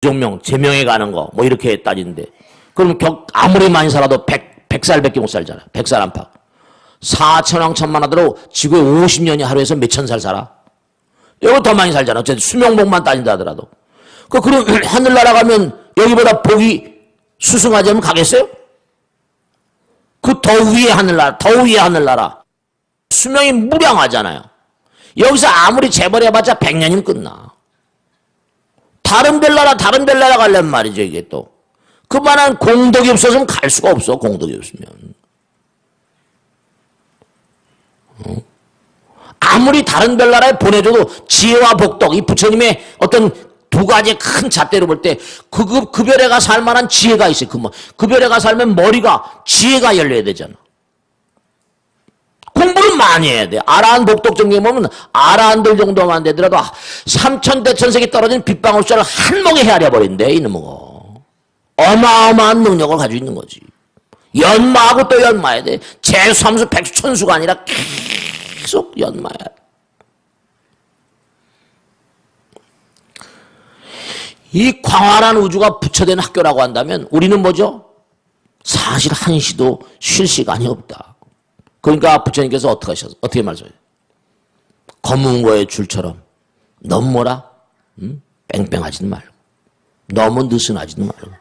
정명, 제명에 가는 거, 뭐 이렇게 따지는데. 그럼 격, 아무리 많이 살아도 백, 백살밖에 못 살잖아. 백살 안팎. 4천왕 천만 하더라도 지구에 50년이 하루에서 몇천 살 살아. 이거 더 많이 살잖아. 어쨌든 수명복만 따진다 하더라도. 그, 그럼 하늘나라 가면 여기보다 복이 수승하지 않으면 가겠어요? 그 더 위에 하늘나라, 더 위에 하늘나라. 수명이 무량하잖아요. 여기서 아무리 재벌해봤자 100년이면 끝나. 다른 별나라, 다른 별나라 가려면 말이죠, 이게 또. 그만한 공덕이 없어서는 갈 수가 없어, 공덕이 없으면. 어? 아무리 다른 별나라에 보내줘도 지혜와 복덕, 이 부처님의 어떤 두 가지 큰 잣대로 볼 때, 그, 그, 그 별에 가 살 만한 지혜가 있어요. 그, 뭐, 그 별에 가 살면 머리가, 지혜가 열려야 되잖아. 공부를 많이 해야 돼. 아라한 복덕 정리 보면 아라한들 정도만 안 되더라도 삼천 대천색이 떨어진 빗방울자를 한 몫에 헤아려 버린대 이놈은. 어마어마한 능력을 가지고 있는 거지. 연마하고 또 연마해야 돼. 재수 함수 백수 천수가 아니라 계속 연마해야 돼. 이 광활한 우주가 부처된 학교라고 한다면 우리는 뭐죠? 사실 한시도 쉴 시간이 없다. 그러니까 부처님께서 어떻게 하셨어? 어떻게 말씀하세요? 검은 거의 줄처럼 너무 뭐라? 응? 뺑뺑하지는 말고 너무 느슨하지는 말고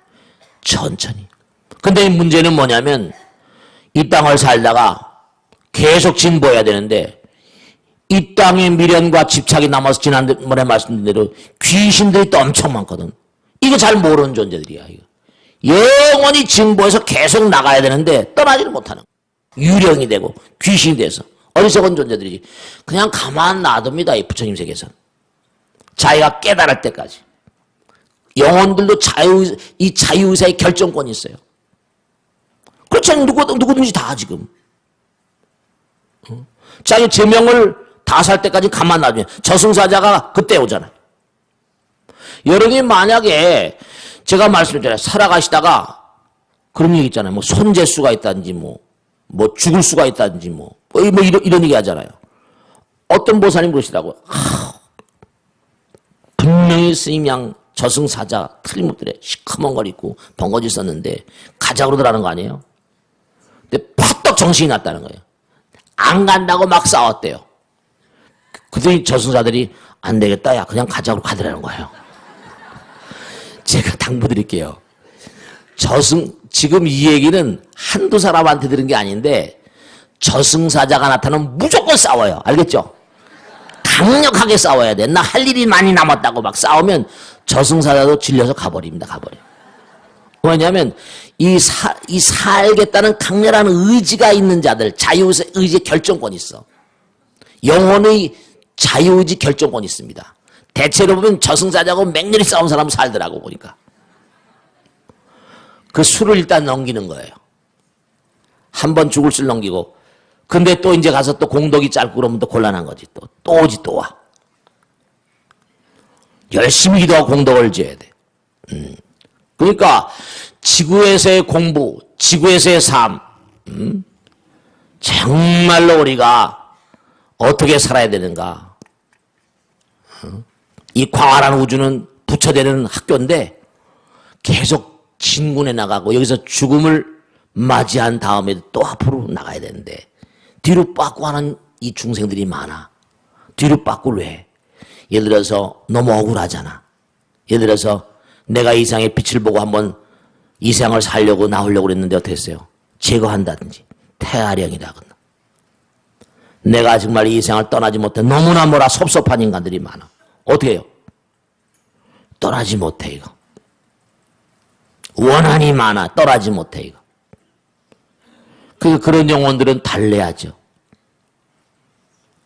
천천히. 근데 이 문제는 뭐냐면 이 땅을 살다가 계속 진보해야 되는데 이 땅의 미련과 집착이 남아서 지난번에 말씀드린 대로 귀신들이 또 엄청 많거든. 이거 잘 모르는 존재들이야. 이거. 영원히 진보해서 계속 나가야 되는데 떠나지를 못하는 거야. 유령이 되고 귀신이 돼서 어리석은 존재들이지. 그냥 가만 놔둡니다. 이 부처님 세계에서. 자기가 깨달을 때까지. 영혼들도 자유, 이 자유의사의 결정권이 있어요. 그렇잖아요. 누구, 누구든지 다 지금. 어? 자기 제명을 다 살 때까지 가만 놔두면 저승사자가 그때 오잖아요. 여러분이 만약에 제가 말씀드렸잖아요. 살아가시다가 그런 얘기 있잖아요. 뭐 손재수가 있다든지 뭐, 뭐 죽을 수가 있다든지 뭐, 뭐 이런, 이런 얘기 하잖아요. 어떤 보살님 그러시더라고요. 하, 분명히 스님 양 저승사자 틀림없더래. 시커먼 걸 입고 번거지 썼는데 가자 그러더라는 거 아니에요? 근데 퍼떡 정신이 났다는 거예요. 안 간다고 막 싸웠대요. 그랬더니 저승사들이 안 되겠다. 야, 그냥 가자고 가더라는 거예요. 제가 당부 드릴게요. 저승, 지금 이 얘기는 한두 사람한테 들은 게 아닌데 저승사자가 나타나면 무조건 싸워요. 알겠죠? 강력하게 싸워야 돼. 나 할 일이 많이 남았다고 막 싸우면 저승사자도 질려서 가버립니다. 가버려. 왜냐하면 이, 사, 이 살겠다는 강렬한 의지가 있는 자들, 자유의지 결정권이 있어. 영혼의 자유의지 결정권이 있습니다. 대체로 보면 저승사자하고 맹렬히 싸운 사람은 살더라고 보니까. 그 수를 일단 넘기는 거예요. 한 번 죽을 수를 넘기고. 근데 또 이제 가서 또 공덕이 짧고 그러면 또 곤란한 거지. 또, 또 오지 또 와. 열심히 기도하고 공덕을 지어야 돼. 음. 그러니까 지구에서의 공부, 지구에서의 삶, 음? 정말로 우리가 어떻게 살아야 되는가. 어? 이 광활한 우주는 부처되는 학교인데 계속 진군해 나가고 여기서 죽음을 맞이한 다음에 또 앞으로 나가야 되는데 뒤로 빠꾸 하는 이 중생들이 많아. 뒤로 빠꾸를 왜? 예를 들어서 너무 억울하잖아. 예를 들어서 내가 이 세상의 빛을 보고 한번 이 세상을 살려고 나오려고 그랬는데 어떻게 했어요? 제거한다든지 태아령이라거나 내가 정말 이 세상을 떠나지 못해 너무나 뭐라 섭섭한 인간들이 많아. 어떻게 해요? 떠나지 못해 이거. 원한이 많아 떠나지 못해 이거. 그 그런 영혼들은 달래야죠.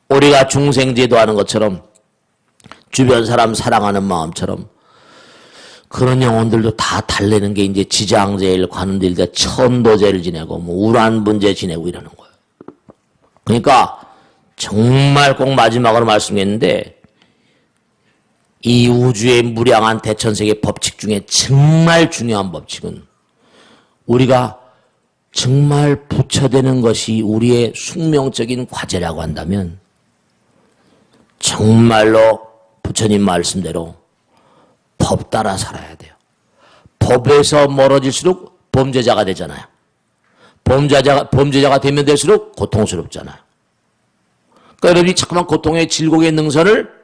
우리가 중생제도 하는 것처럼 주변 사람 사랑하는 마음처럼 그런 영혼들도 다 달래는 게 이제 지장제일, 관음들다 천도제를 지내고 뭐 우란분제 지내고 이러는 거예요. 그러니까 정말 꼭 마지막으로 말씀했는데 이 우주의 무량한 대천세계 법칙 중에 정말 중요한 법칙은 우리가 정말 부처되는 것이 우리의 숙명적인 과제라고 한다면 정말로 부처님 말씀대로 법 따라 살아야 돼요. 법에서 멀어질수록 범죄자가 되잖아요. 범죄자가, 범죄자가 되면 될수록 고통스럽잖아요. 그러니까 여러분이 자꾸만 고통의 질곡의 능선을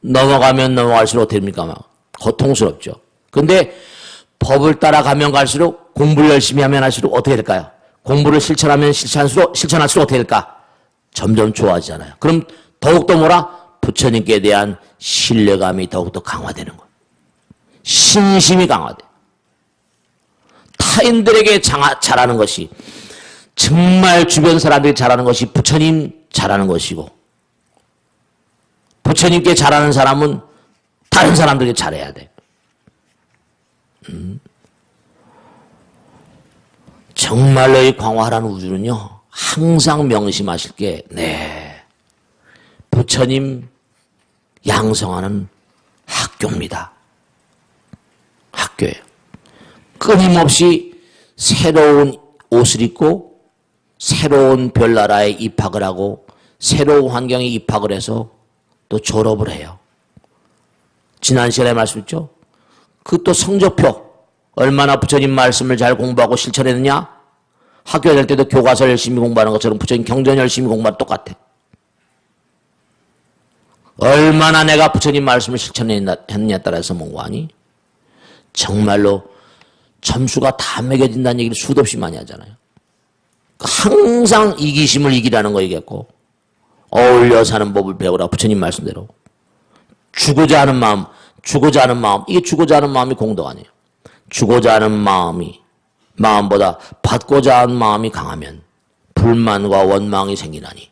넘어가면 넘어갈수록 됩니까? 막 고통스럽죠. 근데 법을 따라가면 갈수록 공부를 열심히 하면 할수록 어떻게 될까요? 공부를 실천하면 실천할수록, 실천할수록 어떻게 될까? 점점 좋아지잖아요. 그럼 더욱더 뭐라? 부처님께 대한 신뢰감이 더욱더 강화되는 거예요. 신심이 강화돼. 타인들에게 장하, 잘하는 것이 정말 주변 사람들이 잘하는 것이 부처님 잘하는 것이고 부처님께 잘하는 사람은 다른 사람들에게 잘해야 돼. 음. 정말로 이 광활한 우주는요, 항상 명심하실 게, 네, 부처님 양성하는 학교입니다. 학교예요. 끊임없이 새로운 옷을 입고 새로운 별나라에 입학을 하고 새로운 환경에 입학을 해서 또 졸업을 해요. 지난 시간에 말씀했죠? 그 또 성적표 얼마나 부처님 말씀을 잘 공부하고 실천했느냐? 학교 다닐 때도 교과서 열심히 공부하는 것처럼 부처님 경전 열심히 공부하는 똑같아. 얼마나 내가 부처님 말씀을 실천했느냐에 따라서 뭔가하니 정말로 점수가 다 매겨진다는 얘기를 수도 없이 많이 하잖아요. 항상 이기심을 이기라는 거 얘기했고 어울려 사는 법을 배우라 부처님 말씀대로 주고자 하는 마음 주고자 하는 마음 이게 주고자 하는 마음이 공덕 아니에요. 주고자 하는 마음이 마음보다 받고자 하는 마음이 강하면 불만과 원망이 생기나니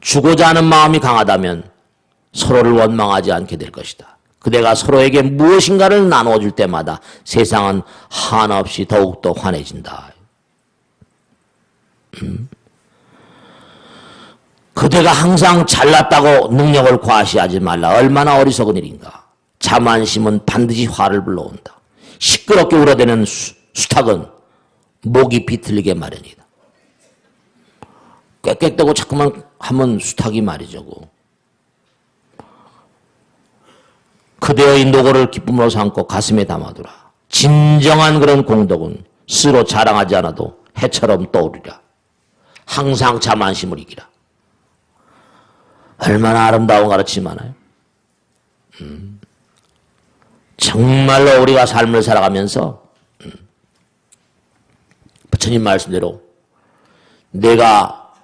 주고자 하는 마음이 강하다면 서로를 원망하지 않게 될 것이다. 그대가 서로에게 무엇인가를 나눠줄 때마다 세상은 한없이 더욱더 환해진다. 음? 그대가 항상 잘났다고 능력을 과시하지 말라. 얼마나 어리석은 일인가. 자만심은 반드시 화를 불러온다. 시끄럽게 울어대는 수, 수탉은 목이 비틀리게 마련이다. 꽥꽥대고 자꾸만 하면 수탉이 말이죠. 그대의 노고를 기쁨으로 삼고 가슴에 담아두라. 진정한 그런 공덕은 스스로 자랑하지 않아도 해처럼 떠오르라. 항상 자만심을 이기라. 얼마나 아름다운 가르침이 많아요. 음. 정말로 우리가 삶을 살아가면서 음. 부처님 말씀대로 내가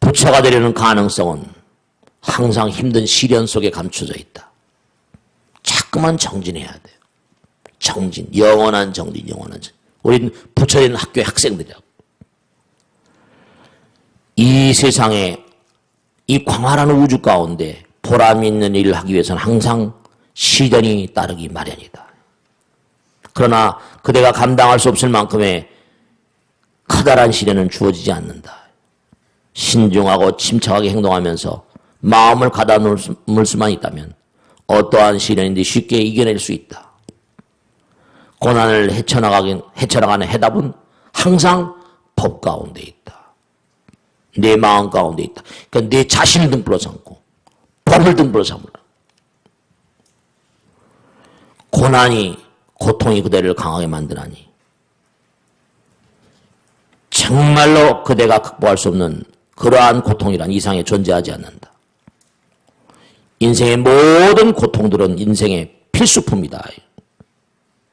부처가 되려는 가능성은 항상 힘든 시련 속에 감춰져 있다. 자꾸만 정진해야 돼요. 정진, 영원한 정진, 영원한 정진. 우리는 부처님 학교의 학생들이라고. 이 세상에 이 광활한 우주 가운데 보람 있는 일을 하기 위해서는 항상 시련이 따르기 마련이다. 그러나 그대가 감당할 수 없을 만큼의 커다란 시련은 주어지지 않는다. 신중하고 침착하게 행동하면서 마음을 가다놓을 수만 있다면 어떠한 시련인데 쉽게 이겨낼 수 있다. 고난을 헤쳐나가긴, 헤쳐나가는 해답은 항상 법 가운데 있다. 내 마음 가운데 있다. 그러니까 내 자신을 등불로 삼고 법을 등불로 삼으라. 고난이 고통이 그대를 강하게 만드나니 정말로 그대가 극복할 수 없는 그러한 고통이란 이상에 존재하지 않는다. 인생의 모든 고통들은 인생의 필수품이다.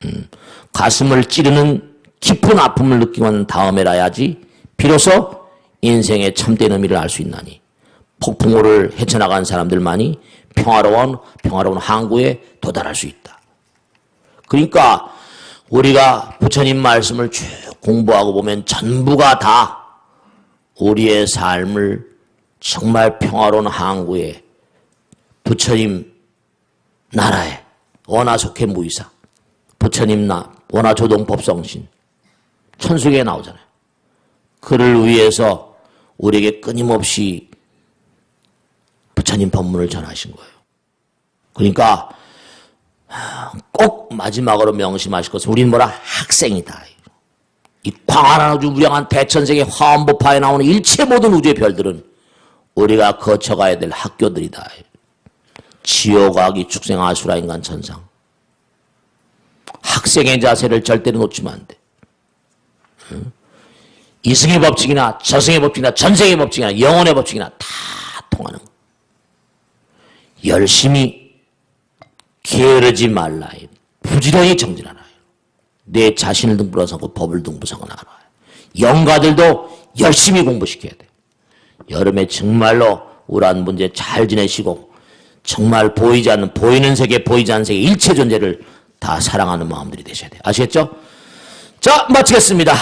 음, 가슴을 찌르는 깊은 아픔을 느끼고 난 다음에라야지 비로소 인생의 참된 의미를 알 수 있나니 폭풍우를 헤쳐나간 사람들만이 평화로운 평화로운 항구에 도달할 수 있다. 그러니까 우리가 부처님 말씀을 쭉 공부하고 보면 전부가 다 우리의 삶을 정말 평화로운 항구에 부처님 나라에 원하속해 무이사 부처님 나 원하조동 법성신 천수계에 나오잖아요. 그를 위해서 우리에게 끊임없이 부처님 법문을 전하신 거예요. 그러니까 꼭 마지막으로 명심하실 것은 우리는 뭐라 학생이다. 이 광활한 우주 무량한 대천세계 화엄법화에 나오는 일체 모든 우주의 별들은 우리가 거쳐가야 될 학교들이다. 지옥아기 축생 아수라 인간 천상. 학생의 자세를 절대로 놓치면 안 돼. 응? 이승의 법칙이나 저승의 법칙이나 전생의 법칙이나 영혼의 법칙이나 다 통하는 거. 열심히 게으르지 말라. 부지런히 정진하라. 내 자신을 등불어서고 법을 등불어서고 나가라. 영가들도 열심히 공부시켜야 돼. 여름에 정말로 우울한 문제 잘 지내시고 정말 보이지 않는 보이는 세계 보이지 않는 세계 일체 존재를 다 사랑하는 마음들이 되셔야 돼요. 아시겠죠? 자 마치겠습니다.